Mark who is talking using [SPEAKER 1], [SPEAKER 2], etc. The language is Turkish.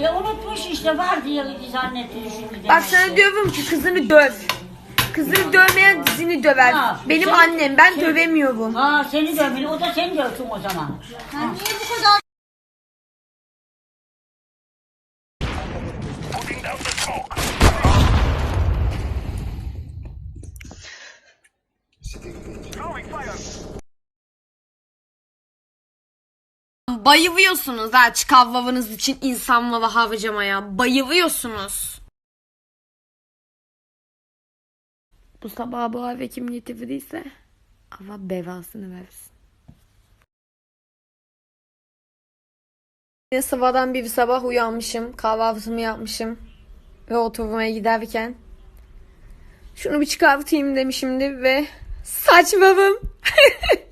[SPEAKER 1] Ya unutmuş işte var diye zannetti düşündü.
[SPEAKER 2] Bak
[SPEAKER 1] demek
[SPEAKER 2] sana
[SPEAKER 1] ki.
[SPEAKER 2] diyorum ki kızını döv. Kızını dövmeyen dizini döver.
[SPEAKER 1] Ha,
[SPEAKER 2] Benim
[SPEAKER 1] sen-
[SPEAKER 2] annem ben
[SPEAKER 1] sen-
[SPEAKER 2] dövemiyorum.
[SPEAKER 1] Ha seni dövmeli, o da seni dövsün o zaman.
[SPEAKER 3] Sen niye bu kadar
[SPEAKER 2] Bayılıyorsunuz ha çıkavvavanız için insan vava harcamaya. Bayılıyorsunuz. Bu sabah bu eve kim getirdiyse Allah bevasını versin. Sabahdan bir sabah uyanmışım. Kahvaltımı yapmışım. Ve oturmaya giderken şunu bir çıkartayım demişimdi ve saçmalım.